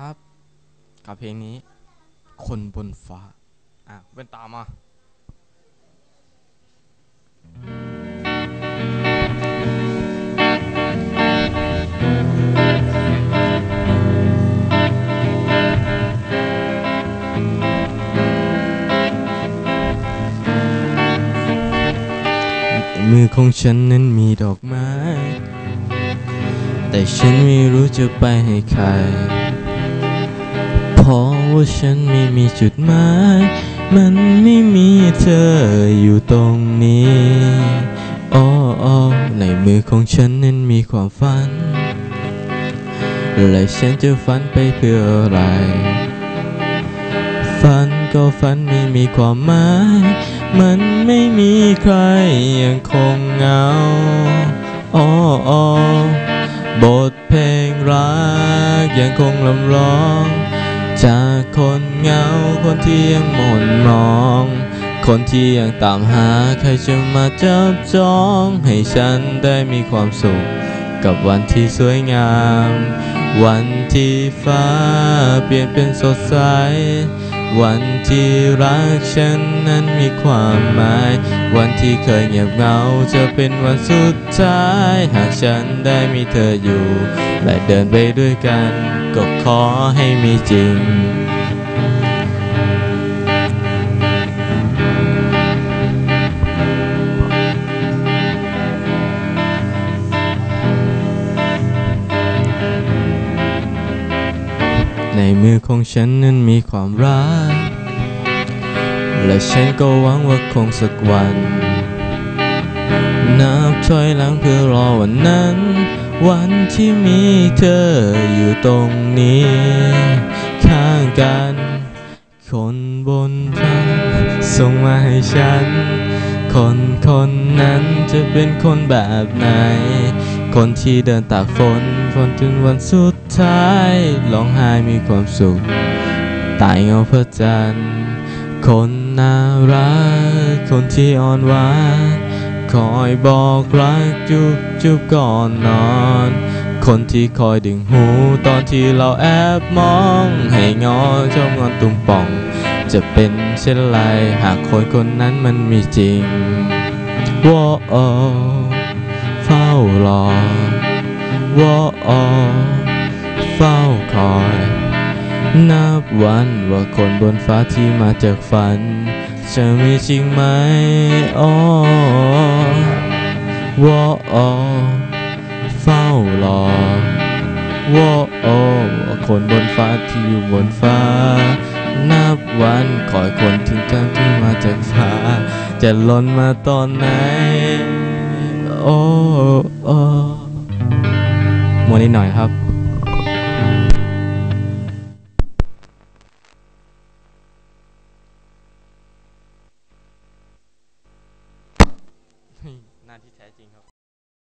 ครับ กับเพลงนี้ คนบนฟ้า อะเป็นตามมามือของฉันนั้นมีดอกไม้ แต่ฉันไม่รู้จะไปให้ใครเพราะว่าฉันไม่มีจุดหมาย มันไม่มีเธออยู่ตรงนี้อ้อ้ในมือของฉันนั้นมีความฝัน และฉันจะฝันไปเพื่ออะไร ฝันก็ฝันไม่มีความหมาย มันไม่มีใครยังคงเหงาอ้ออ้อบทเพลงรักยังคงลำร้อง จากคนเหงาคนที่ยังหม่นมอง คนที่ยังตามหาใครจะมาจับจอง ให้ฉันได้มีความสุข กับวันที่สวยงาม วันที่ฟ้าเปลี่ยนเป็นสดใส วันที่รักฉันนั้นมีความหมาย วันที่เคยเงียบเหงาจะเป็นวันสุดท้าย หากฉันได้มีเธออยู่ และเดินไปด้วยกัน ก็ขอให้มีจริง ในมือของฉันนั้นมีความรัก และฉันก็หวังว่าคงสักวัน นับถอยหลังเพื่อรอวันนั้น วันที่มีเธออยู่ตรงนี้ ข้างกัน คนบนฟ้าส่งมาให้ฉัน คนคนนั้นจะเป็นคนแบบไหน คนที่เดินตากฝนฝนจนวันสุดท้ายร้องไห้มีความสุข ตายเงาพระจันทร์คนน่ารัก คนที่อ่อนหวาน คอยบอกรักจุบจุบก่อนนอน คนที่คอยดึงหูตอนที่เราแอบมอง ให้งอเจ้างอนตุ่มป่อง จะเป็นเช่นไรหากคนคนนั้นมันมีจริงว่าโอเฝ้ารอว่าโอเฝ้าคอยนับวันว่าคนบนฟ้าที่มาจากฝัน จะมีจริงไหมอ๋อ ว่าโอเฝ้ารอว่าโอคนบนฟ้าที่อยู่บนฟ้า นับวันคอยคนถึงกันที่มาจากฟ้า จะหล่นมาตอนไหน โอ้โอ้มวนิดหน่อยครับ งานที่แท้จริงครับ